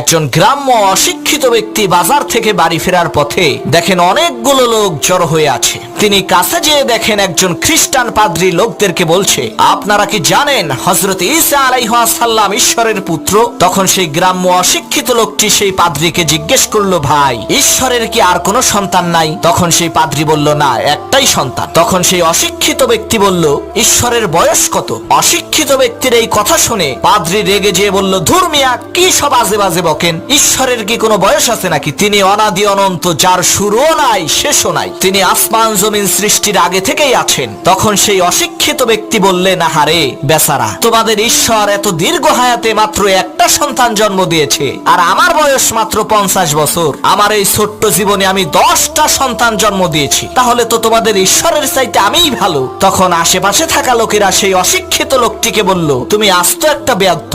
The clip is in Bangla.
একজন গ্রাম্য অশিক্ষিত ব্যক্তি বাজার থেকে বাড়ি ফেরার পথে দেখেন অনেকগুলো লোক জড়ো হয়ে আছে। তিনি কাছে যেয়ে দেখেন একজন খ্রিস্টান পাদ্রী লোকদেরকে বলছে, আপনারা কি জানেন হজরত ঈসা আলাইহাসাল্লাম ঈশ্বরের পুত্র? তখন সেই গ্রাম্য অশিক্ষিত লোকটি সেই পাদ্রীকে জিজ্ঞেস করল, ভাই, ঈশ্বরের কি আর কোনো সন্তান নাই? তখন সেই পাদ্রী বলল, না, একটাই সন্তান। তখন সেই অশিক্ষিত ব্যক্তি বলল, ঈশ্বরের বয়স কত? অশিক্ষিত ব্যক্তির এই কথা শুনে পাদ্রী রেগে যেয়ে বলল, ধুর মিয়া, কি সব আজে বাজে বকেন ঈশ্বরের কি কোনো বয়স আছে নাকি? তিনি অনাদি অনন্ত, যার শুরুও নাই, শেষও নাই। তিনি আসমান জমিন সৃষ্টির আগে থেকেই আছেন। তখন সেই অশিক্ষিত ব্যক্তি বললেন আহারে বেচারা, তোমাদের ঈশ্বর এত দীর্ঘ হায়াতে মাত্র একটা সন্তান জন্ম দিয়েছে, আর আমার বয়স মাত্র পঞ্চাশ বছর। আমার এই ছোট্ট জীবনে আমি দশটা সন্তান জন্ম দিয়েছি। তাহলে তো তোমাদের ঈশ্বরের চাইতে আমিই ভালো। তখন আশেপাশে থাকা লোকেরা সেই অশিক্ষিত লোকটিকে বলল, তুমি আস্ত একটা বেয়াদ্দ